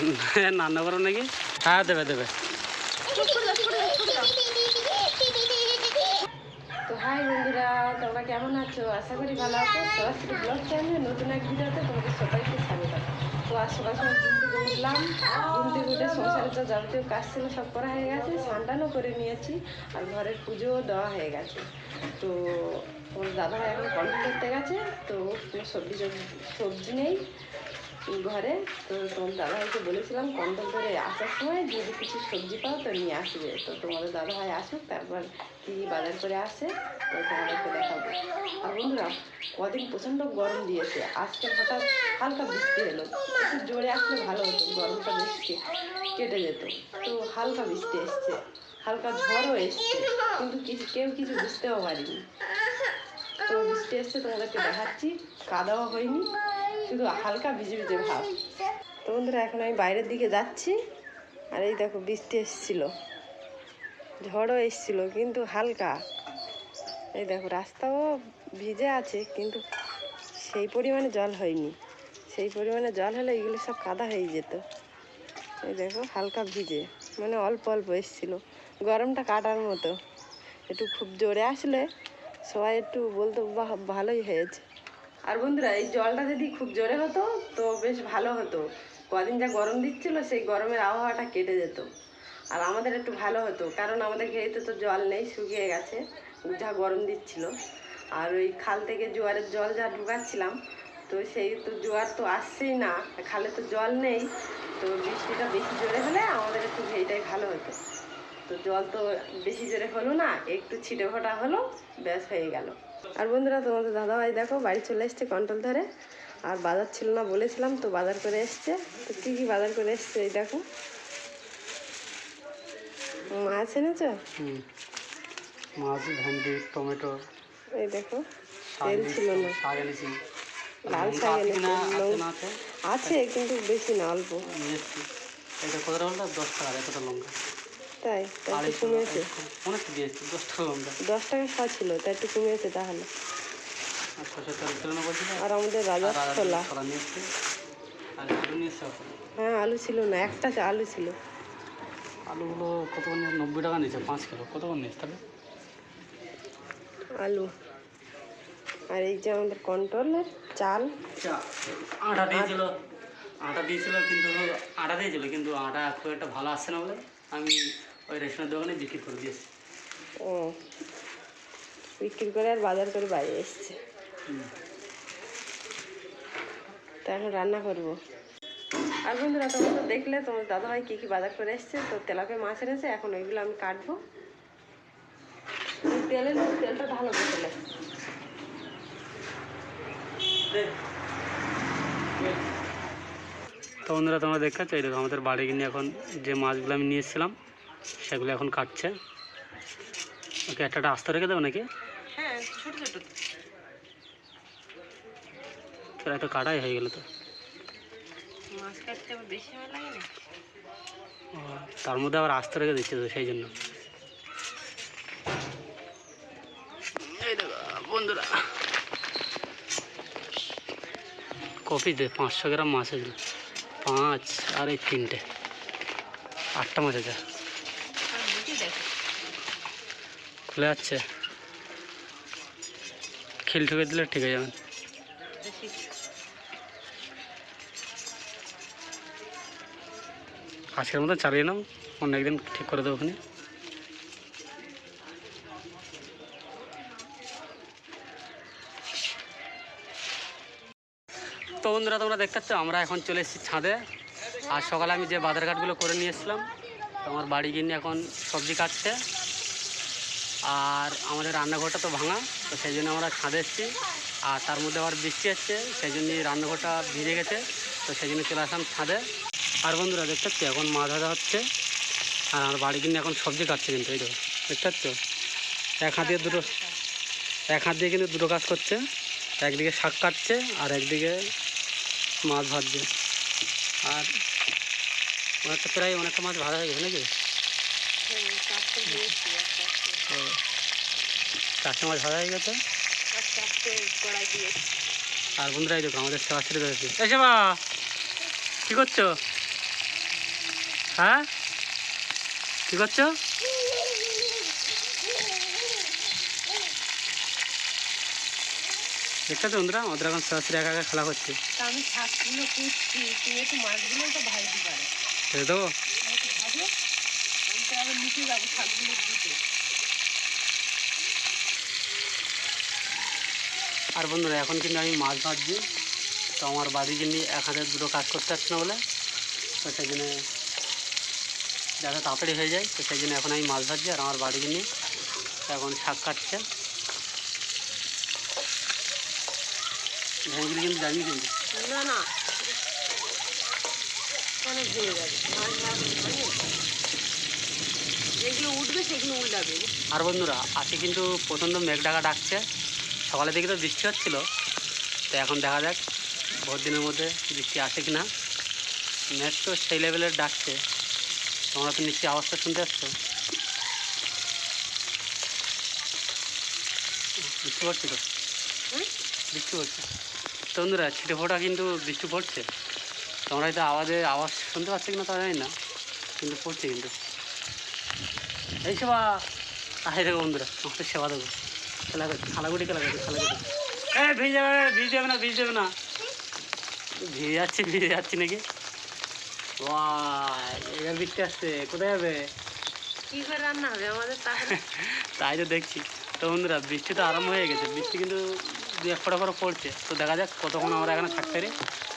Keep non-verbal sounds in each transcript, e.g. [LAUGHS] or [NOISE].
রান্না করো নাকি? হ্যাঁ দেবে দেবে। তো হাই বন্ধুরা, তোমরা কেমন আছো? আশা করি ভালো আছো। সরাসরি ব্লগ চ্যানেলে নতুন এক ভিডিওতে তোমাদের সবাইকে স্বাগত। তো আজ সকাল সকাল ঘুম থেকে উঠলাম ঘুম থেকে উঠে সংসারে তো যাবতীয় কাজ ছিল সব করা হয়ে গেছে। স্নানটানও করে নিয়েছি আর ঘরের পুজোও দেওয়া হয়ে গেছে। তো ওর দাদা এখন কন্ট্রোল করতে গেছে। তো সবজি সবজি নেই। ঘরে, তো তোমার দাদাভাইকে বলেছিলাম কন্ট্রোল করে আসার সময় যদি কিছু সবজি পাও তো নিয়ে আসবে। তো তোমাদের দাদাভাই আসুক, তারপর কী বাজার করে আসে, তো তোমাদেরকে দেখাবো। আর বন্ধুরা, কদিন প্রচণ্ড গরম দিয়েছে। আজকে হঠাৎ হালকা বৃষ্টি এলো। একটু জোরে আসলে ভালো হতো, গরমটা বৃষ্টি কেটে যেত। তো হালকা বৃষ্টি এসছে, হালকা ঝড়ও এসছে, কিন্তু কিছু, কেউ কিছু বুঝতেও পারিনি। তো বৃষ্টি এসছে, তোমাদেরকে দেখাচ্ছি। কাদাও হয়নি। শুধু হালকা ভিজে ভিজে ভাব তো বন্ধুরা এখন আমি বাইরের দিকে যাচ্ছি। আর এই দেখো বৃষ্টি এসছিল। ঝড়ও এসছিল কিন্তু হালকা। এই দেখো রাস্তাও ভিজে আছে কিন্তু সেই পরিমাণে জল হয়নি। সেই পরিমাণে জল হলে এগুলো সব কাদা হয়ে যেত। এই দেখো হালকা ভিজে। মানে অল্প অল্প এসছিল। গরমটা কাটার মতো। একটু খুব জোরে আসলে সবাই একটু বলতো বাহ ভালোই হয়েছে। আর বন্ধুরা, এই জলটা যদি খুব জোরে হতো, তো বেশ ভালো হতো। কদিন যা গরম দিচ্ছিল, সেই গরমের আবহাওয়াটা কেটে যেত। আর আমাদের একটু ভালো হতো, কারণ আমাদের ঘেরিতে তো জল নেই, শুকিয়ে গেছে, যা গরম দিচ্ছিল। আর ওই খাল থেকে জোয়ারের জল যা ঢুকাচ্ছিলাম, তো সেই তো জোয়ার তো আসছেই না, খালে তো জল নেই, তো বৃষ্টিটা বেশি জোরে হলে আমাদের একটু ঘেরিটাই ভালো হতো। তো জল তো বেশি জোরে হলো না, একটু ছিটে ফোটা হলো, ব্যাস হয়ে গেল। আর বন্ধুরা তোমাদের দাদাভাই দেখো বাড়ি চলে এসছে কন্ট্রোল ধরে। আর বাজার ছিল না বলেছিলাম তো বাজার করে এসছে। তো কী কী বাজার করে এসছে এই দেখো। মাছ এনেছো? মাছ ভেন্ডি টমেটো এই দেখো তেল ছিল না। শাক এনেছি। লাল শাক আছে এনেছি, কিন্তু বেশি না অল্প। এটা কতটা হলো দশ টাকা এতটা লঙ্কা। তাই একটু কমেছে অনেক দিয়ে দশ টাকা লঙ্কা দশ টাকা শ ছিল তা একটু কমেছে তাহলে। আর আমাদের রাজা আর আদা ছোলা। হ্যাঁ আলু ছিল না একটা আলু ছিল। আলুগুলো কত নব্বই টাকা নিয়েছে পাঁচ কিলো। কত নিয়েছে তাহলে? আলু। আর এই যে আমাদের কন্ট্রোলের চাল। আটা দিয়েছিল। আটা দিয়েছিল কিন্তু আটা দিয়েছিল কিন্তু আটা খুব একটা ভালো আসছে না বলে। আমি ওই রেশনের দোকানে বিক্রি করে দিয়েছি। ও বিক্রি করে আর বাজার করে বাইরে এসছে। তা এখন রান্না করব। আর বন্ধুরা তোমরা তো দেখলে তোমার দাদাভাই কী কী বাজার করে এসছে তো তেলাপে মাছ এনেছে এখন ওইগুলো আমি কাটবো। তেলের তেলটা ভালো করে তো বন্ধুরা তোমরা দেখতে এই দেখো আমাদের বাড়ি কিনে এখন যে মাছগুলো আমি নিয়ে এসেছিলাম সেগুলো এখন কাটছে। ওকে একটা একটা আস্ত রেখে দেবো নাকি? হ্যাঁ ছোটো ছোটো। তোরা এত কাটাই হয়ে গেলো তো। মাছ কাটতে আবার বেশি সময় লাগে না। তার মধ্যে আবার আস্ত রেখে দিচ্ছে তো সেই জন্য। বন্ধুরা। কপি দে পাঁচশো গ্রাম মাছ আছে। পাঁচ আর এই তিনটে। আটটা মাছ আছে আর বুঝি দেখো খুলে যাচ্ছে। খিল ঠুকে দিলে ঠিক হয়ে যাবেন আজকের মতো চালিয়ে নাও, অন্য একদিন ঠিক করে দেবো ওখানে। তো বন্ধুরা, তোমরা দেখতে পাচ্ছ, আমরা এখন চলে এসেছি ছাদে। আর সকালে আমি যে বাজার ঘাটগুলো করে নিয়ে এসেছিলাম আমার বাড়ি গিয়ে এখন সবজি কাটছে আর আমাদের রান্নাঘরটা তো ভাঙা, তো সেই জন্য আমরা ছাদে এসেছি। আর তার মধ্যে আবার বৃষ্টি আসছে সেই জন্যই রান্নাঘরটা ভিজে গেছে, তো সেই জন্য চলে আসলাম ছাদে। আর বন্ধুরা, দেখতে পাচ্ছি? এখন মাছ ভাজা হচ্ছে, আর আমার বাড়ি কিনে এখন সবজি কাটছে কিন্তু, এই দেখো, দেখতে পাচ্ছ? এক হাত দিয়ে দুটো, এক হাত দিয়ে কিন্তু দুটো কাজ করছে, একদিকে শাক কাটছে, আর একদিকে মাছ ভাজছে। আর অনেকটা প্রায় অনেকটা মাছ ভাজা হয়ে গেছে নাকি চারটে দিয়েছি একটা তো চারটে মাছ ভাজা হয়ে গেছে। আর বন্ধুরা এই দেখো আমাদের সেবা ছেড়ে দিয়েছে এই সেবা কী করছ? হ্যাঁ? কি করছ? দেখতে তো বন্ধুরা ওদের এখন সরাসরি একা একা খেলা করছে। আমি শাকগুলো কুচছি তুমি একটু মাছগুলো তো ভাজতে পারো। ছেড়ে দেবো? আমি একটু ভাজো আমি তো আবার নিচে যাব শাকগুলো দিতে আর বন্ধুরা এখন কিন্তু আমি মাছ ভাজছি তো আমার বাড়ি কিন্তু এক হাজার দুটো কাজ করতে পারছি না বলে। তো সেই জন্য যাতে তাড়াতাড়ি হয়ে যায় তো সেই জন্য এখন আমি মাছ ভাজছি আর আমার বাড়ি কিন্তু এখন শাক কাটছে। ভেঙে কিন্তু জানি কিন্তু। না না। অনেক যেগুলো উঠবে সেগুলো উল্টাবে। আর বন্ধুরা আজকে কিন্তু প্রচণ্ড মেঘ ডাকা ডাকছে। সকালে দিকে তো বৃষ্টি হচ্ছিল তো এখন দেখা যাক বহুত দিনের মধ্যে বৃষ্টি আসে কি না মেঘ তো সেই লেভেলের ডাকছে তোমরা তো নিশ্চয়ই আওয়াজটা শুনতে পাচ্ছ বৃষ্টি পড়ছে তো? বৃষ্টি পড়ছে। বন্ধুরা ছিটে ফোটা কিন্তু বৃষ্টি পড়ছে। তোমরা হয়তো আওয়াজে আওয়াজ শুনতে পাচ্ছ কিনা তা জানি না কিন্তু পড়ছে কিন্তু। এই সেবা। আহে দেখো বন্ধুরা আমাদের সেবা দেবো। খেলা করছে খালাগুটি খেলা করছে খেলা করছে এ ভিজে যাবে ভিজে যাবে না ভিজে যাবে না। ভিজে যাচ্ছে ভিজে যাচ্ছে নাকি? এবার বৃষ্টি আসছে কোথায় যাবে? কি করে রান্না হবে? আমাদের তাই তো দেখছি। তো বন্ধুরা বৃষ্টি তো আরম্ভ হয়ে গেছে। বৃষ্টি কিন্তু দু এক ফোঁটা করে পড়ছে। তো দেখা যাক কতক্ষণ আমরা এখানে থাকতে পারি।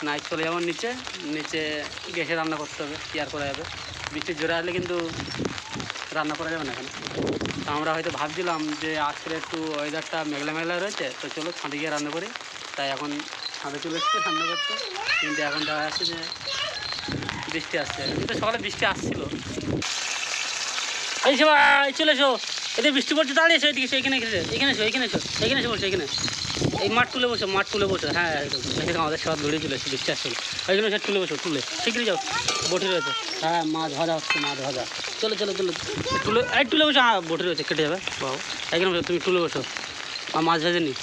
নাই চলে যাব নিচে। নিচে গ্যাসে রান্না করতে হবে কি আর করা যাবে? বৃষ্টি জোরে আসলে কিন্তু রান্না করা যাবে না এখানে। তো আমরা হয়তো ভাবছিলাম যে আজকের একটু ওয়েদারটা মেঘলা মেঘলা রয়েছে, তো চলো ছাঁদে গিয়ে রান্না করি। তাই এখন ছাঁদে চলে এসেছি রান্না করতে। কিন্তু এখন দেখা যাচ্ছে যে বৃষ্টি আসছে। কিন্তু সকালে বৃষ্টি আসছিল। এই সবাই, চলে এসো। এতে বৃষ্টি পড়ছে দাঁড়িয়ে এসো এদিকে এখানে এসে এখানে এসো এখানে এসো এখানে এসে বসো এখানে। এই মাঠ তুলে বসো মাঠ তুলে বসো হ্যাঁ একদম। এখানে আমাদের সব দৌড়ে চলে এসে বৃষ্টি আসছিল ওইখানে এসে তুলে বসো তুলে। শিগগিরি যাও বটি রয়েছে। হ্যাঁ মাছ ভাজা হচ্ছে মাছ ভাজা চলো চলো চলো। তুলে এই তুলে বসো হ্যাঁ বটি রয়েছে কেটে যাবে বাবু। এখানে বসো তুমি তুলে বসো। আর মাছ ভেজে নি।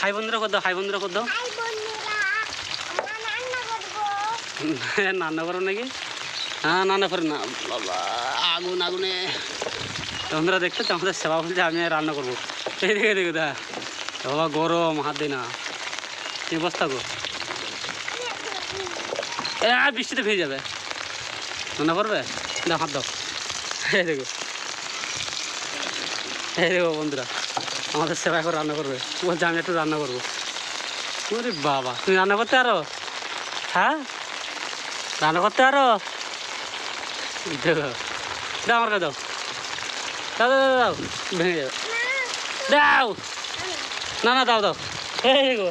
হাই বন্ধুরা কর দাও হাই বন্ধুরা কর দাও। হ্যাঁ, রান্না [LAUGHS] করো নাকি? হ্যাঁ রান্না করে না বাবা আগুন আগুনে। তোমরা দেখছ তো আমাদের সেবা বলছে আমি রান্না করব। এই দেখে দেখো দা, বাবা গরম, হাত দিই না। কি অবস্থা গো? এ, আর বৃষ্টিতে ভিজে যাবে। রান্না করবে? দাও হাত দাও। এই দেখো। এই দেখো বন্ধুরা, আমাদের সেবা করে রান্না করবে। বলছে আমি একটু রান্না করব। ওরে বাবা, তুমি রান্না করতে আরও হ্যাঁ? রান্না করতে আরও দেখো, দাও আমার কাছে দাও। দাও দাও দাও, ভেঙে যাবে। দাও। না না দাও দাও। এই গো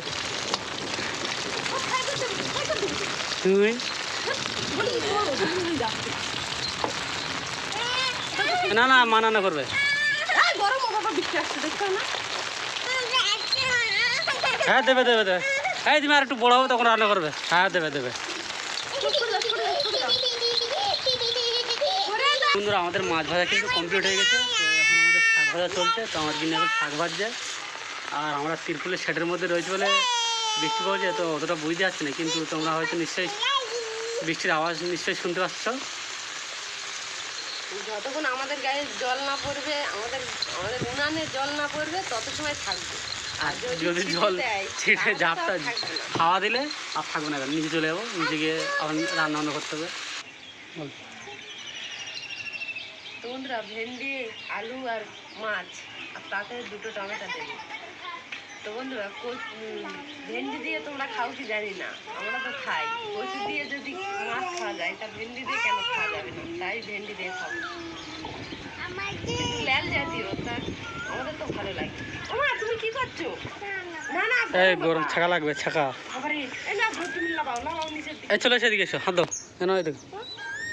তুমি? না না মা না করবে। হ্যাঁ দেবে দেবে দেবে। এই তুমি আর একটু বড় হবে তখন রান্না করবে। হ্যাঁ দেবে দেবে। বন্ধুরা আমাদের মাছ ভাজা কিন্তু কমপ্লিট হয়ে গেছে তো এখন আমাদের শাক ভাজা চলছে তো আমার কিন্তু এখন শাক ভাজছে। আর আমরা তিরপুলের শেডের মধ্যে রয়েছে বলে বৃষ্টি পড়ছে তো অতটা বুঝতে পারছি না কিন্তু তোমরা হয়তো নিশ্চয়ই বৃষ্টির আওয়াজ নিশ্চয়ই শুনতে পাচ্ছ। যতক্ষণ আমাদের গায়ে জল না পড়বে আমাদের আমাদের উনানে জল না পড়বে তত সময় থাকবে। আর যদি জল ছিটে ঝাপটা। হাওয়া দিলে আর থাকবে না নিচে চলে যাব নিচে গিয়ে আবার রান্না বান্না করতে হবে। বন্ধুরা ভেন্ডি আলু আর মাছ আর তাতে দুটো টমেটো দেবে। তো বন্ধুরা ভেন্ডি দিয়ে তোমরা খাও কি জানি না আমরা তো খাই। কচু দিয়ে যদি মাছ খাওয়া যায় তা ভেন্ডি দিয়ে কেন খাওয়া যাবে না? তাই ভেন্ডি দিয়ে খাব। লাল জাতীয় তা আমাদের তো ভালো লাগে। ওমা তুমি কি করছ? না না এই গরম ছাকা লাগবে ছাকা। এই চলে এসে এদিকে এসো হাত দাও। কেন এই দেখো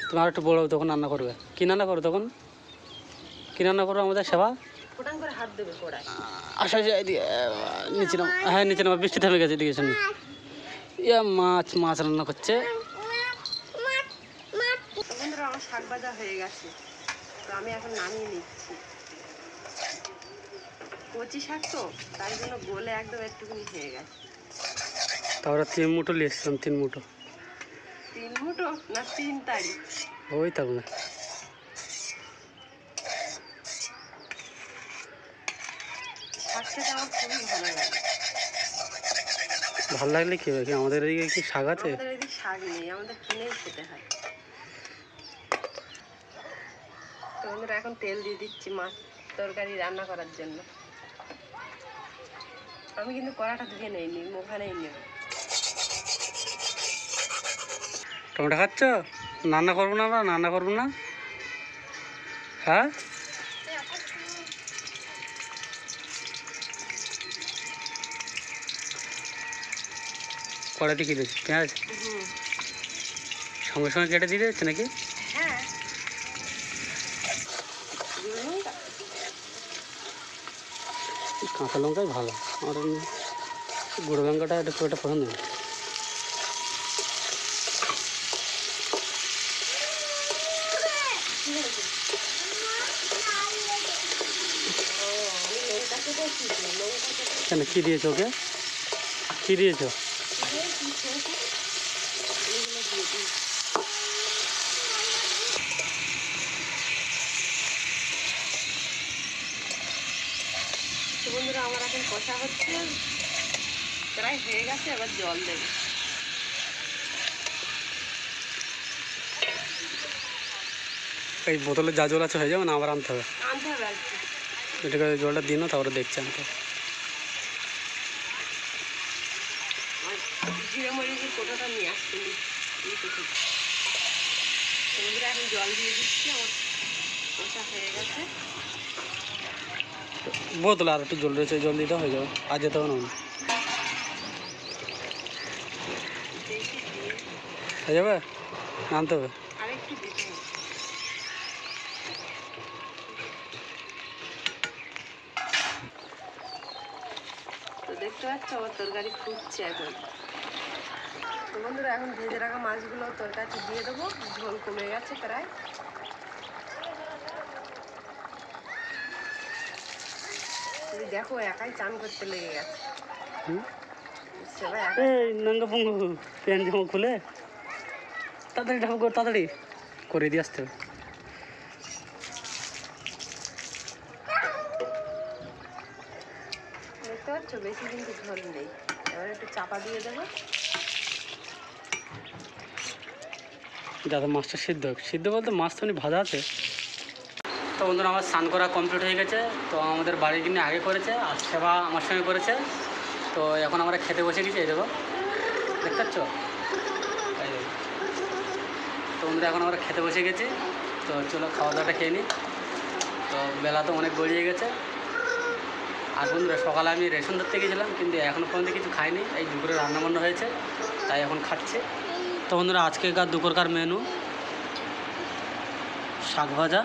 তুমি আর একটু বড় তখন রান্না করবে। কি রান্না করো তখন? কি রান্না করো আমাদের সেবা? আসা নিচে নামা হ্যাঁ নিচে নামা বৃষ্টি থেমে গেছে এদিকে শুনি। ইয়া মাছ মাছ রান্না করছে। তো বন্ধুরা আমার শাক ভাজা হয়ে গেছে। তো আমি এখন নামিয়ে নিচ্ছি। কচি শাক তো জন্য গলে একদম একটুখানি হয়ে গেছে। তারপরে তিন মুঠো নিয়ে এসছিলাম তিন মুঠো। তিন মুঠো না তিন তারি ওই না শাক খেতে আমার খুবই ভালো লাগে ভালো লাগলে কি কি আমাদের এদিকে কি শাক আছে? আমাদের এদিকে শাক নেই আমাদের কিনেই খেতে হয়। তো বন্ধুরা এখন তেল দিয়ে দিচ্ছি মাছ তরকারি রান্না করার জন্য। আমি কিন্তু কড়াটা ধুয়ে নেইনি ওখানেই নেব। টমেটো খাচ্ছ? রান্না করব না আমরা রান্না করব না। হ্যাঁ? কড়াইতে কি দিয়েছে পেঁয়াজ সঙ্গে সঙ্গে কেটে দিয়ে দিচ্ছে নাকি? হ্যাঁ। কাঁচা লঙ্কাই ভালো। আমার গুঁড়ো লঙ্কাটা এটা খুব একটা পছন্দ না। কেন কী দিয়েছ ওকে? কী দিয়েছ দিয়ে দিয়েছি এগুলো দিয়ে দিই তো আমার এখন কষা হচ্ছে প্রায় হয়ে গেছে এবার জল দেবে। এই বোতলে যা জল আছে হয়ে যাবে না? আবার আনতে হবে। আনতে হবে এটাকে জলটা দিন তারপরে দেখছি আনতে জিরে মরিচের কোটোটা নিয়ে আসছি। এখন জল দিয়ে দিচ্ছি আমার কষা হয়ে গেছে। বোতলে আর একটু জল রয়েছে জল দিতে হয়ে যাবে, আর যেতে হবে না। হয়। যাবে? আনতে হবে। দেখতে তরকারি ফুটছে এখন। বন্ধুরা, এখন ভেজে রাখা মাছগুলো তরকারি দিয়ে দেবো, ঝোল কমে গেছে প্রায়। দেখো একাই চান করতে লেগে গেছে। এই নাঙ্গা পঙ্গু প্যান্ট জামা খুলে তাড়াতাড়ি কর তাড়াতাড়ি করে দিয়ে আসতে হবে। দেখতে পাচ্ছ বেশি কিন্তু ঝোল নেই। এবার একটু চাপা দিয়ে দেবো। যাতে মাছটা সিদ্ধ হোক। সিদ্ধ বলতে মাছ তো ভাজা আছে। বন্ধুরা, আমার স্নান করা কমপ্লিট হয়ে গেছে। তো আমাদের বাড়ির কিনে আগে করেছে আর সেবা আমার সঙ্গে করেছে। তো এখন আমরা খেতে বসে গেছি, এই দেবো দেখতে পাচ্ছ? তো বন্ধুরা, এখন আমরা খেতে বসে গেছি। তো চলো খাওয়া দাওয়াটা খেয়ে নিই। তো বেলা তো অনেক গড়িয়ে গেছে। আর বন্ধুরা, সকালে আমি রেশন ধরতে গেছিলাম, কিন্তু এখনও পর্যন্ত কিছু খাইনি। এই দুপুরে রান্নাবান্না হয়েছে, তাই এখন খাচ্ছি। তো বন্ধুরা আজকেকার দুপুরকার মেনু শাক ভাজা।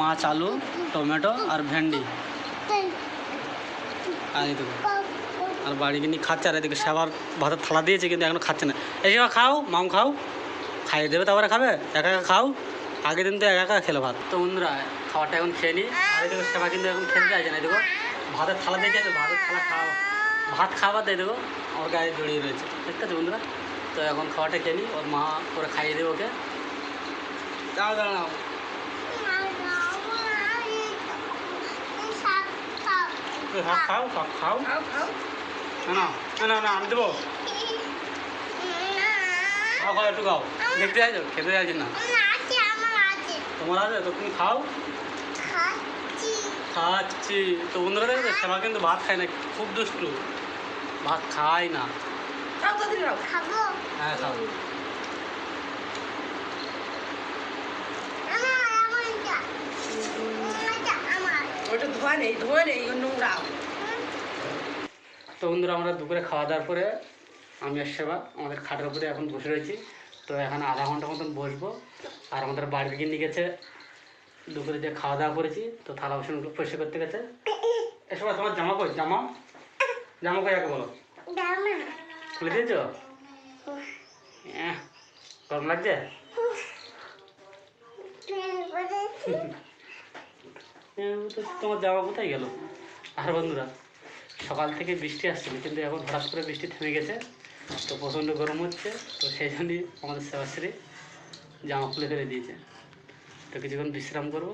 মাছ, আলু, টমেটো আর ভেন্ডি। আর এই দেখো আর বাড়ি কিনে খাচ্ছে আর এদিকে সেবার ভাতের থালা দিয়েছে, কিন্তু এখনও খাচ্ছে না। এই সেবা খাও, মাম খাও, খাইয়ে দেবে, তারপরে খাবে, একা একা খাও। আগের দিন তো একা একা খেলো ভাত। তো বন্ধুরা খাওয়াটা এখন খেয়ে নিই আর এই দেখো, সেবা কিন্তু এখন খেতে চাইছে না দেখো। ভাতের থালা দিয়েছে তো ভাতের থালা খাওয়া ভাত খাবার দিয়ে দেবো ওর গায়ে জড়িয়ে রয়েছে। ঠিক আছে বন্ধুরা? তো এখন খাবারটা খেয়ে নিই ওর মা করে খাইয়ে দেবে ওকে। দাও দাঁড়াও। খাও খাও খাও খাও না না না আমি দেবো খাও খাও একটু খাও দেখতে চাইছো খেতে চাইছি না তোমার আছে তো তুমি খাও খাচ্ছি তো বন্ধুরা দেখবে সেবা কিন্তু ভাত খায় না খুব দুষ্টু ভাত খায় না হ্যাঁ খাও ওটা ধোয়া নেই ধোয়া নেই ও নোংরা। তো বন্ধুরা আমরা দুপুরে খাওয়া দাওয়ার পরে আমি আর সেবা আমাদের খাটের উপরে এখন বসে রয়েছি। তো এখানে আধা ঘণ্টা মতন বসবো। আর আমাদের বাড়ির গিয়ে গেছে দুপুরে যে খাওয়া দাওয়া করেছি তো থালা বাসনগুলো পরিষ্কার করতে গেছে। এসব তোমার জামা কই? জামা? জামা কই আগে বলো। খুলে দিয়েছ? গরম লাগছে? [LAUGHS] তোমার জামা কোথায় গেল? আর বন্ধুরা, সকাল থেকে বৃষ্টি আসছিল, কিন্তু এখন হঠাৎ করে বৃষ্টি থেমে গেছে, তো প্রচণ্ড গরম হচ্ছে, তো সেই জন্যই আমাদের সেবাশ্রী জামা খুলে ফেলে দিয়েছে। তো কিছুক্ষণ বিশ্রাম করব।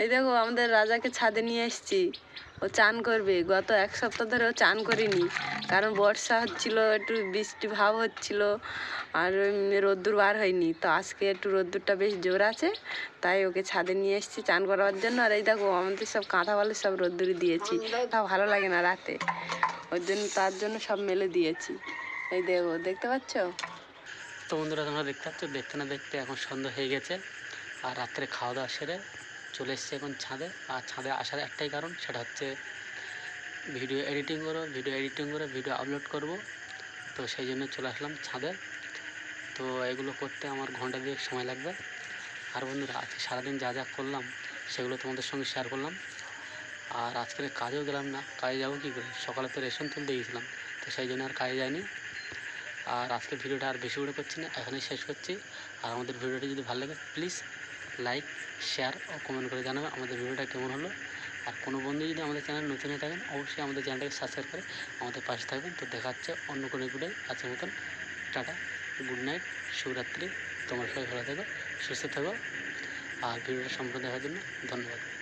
এই দেখো, আমাদের রাজাকে ছাদে নিয়ে এসেছি। ও চান করবে। গত এক সপ্তাহ ধরে ও চান করেনি। কারণ বর্ষা হচ্ছিল, একটু বৃষ্টি ভাব হচ্ছিল আর রোদ্দুর বার হয়নি। তো আজকে একটু রোদ্দুরটা বেশ জোর আছে, তাই ওকে ছাদে নিয়ে এসেছি চান করার জন্য। আর এই দেখো, আমাদের সব কাঁথা বালি সব রোদ্দুরে দিয়েছি। তা ভালো লাগে না রাতে। ওর জন্য, তার জন্য সব মেলে দিয়েছি। এই দেখো, দেখতে পাচ্ছ? তো বন্ধুরা, তোমরা দেখতে পাচ্ছ? দেখতে না দেখতে এখন সন্ধ্যা হয়ে গেছে। আর রাত্রে খাওয়া দাওয়া সেরে চলে এসেছি এখন ছাদে, আর ছাদে আসার একটাই কারণ সেটা হচ্ছে ভিডিও এডিটিং করো ভিডিও এডিটিং করে ভিডিও আপলোড করব। তো সেই জন্য চলে আসলাম ছাদে। তো এগুলো করতে আমার ঘণ্টা দুয়েক সময় লাগবে। আর বন্ধুরা, আজকে সারাদিন যা যা করলাম, সেগুলো তোমাদের সঙ্গে শেয়ার করলাম। আর আজকের কাজেও গেলাম না, কাজে যাব কী করে? সকালে তো রেশন তুলতে গিয়েছিলাম, তো সেই জন্য আর কাজে যাইনি। আর আজকের ভিডিওটা আর বেশি করে করছি না, এখানেই শেষ করছি। আর আমাদের ভিডিওটি যদি ভালো লাগে প্লিজ লাইক, শেয়ার ও কমেন্ট করে জানাবেন আমাদের ভিডিওটা কেমন হলো। আর কোনো বন্ধু যদি আমাদের চ্যানেল নতুন হয়ে থাকেন, অবশ্যই আমাদের চ্যানেলটাকে সাবস্ক্রাইব করে আমাদের পাশে থাকবেন। তো দেখা হচ্ছে অন্য কোনো ভিডিও আজকের মতন টাটা গুড নাইট শুভরাত্রি। তোমার সবাই ভালো থাকো, সুস্থ থাকো। আর ভিডিওটা সম্পূর্ণ দেখার জন্য ধন্যবাদ।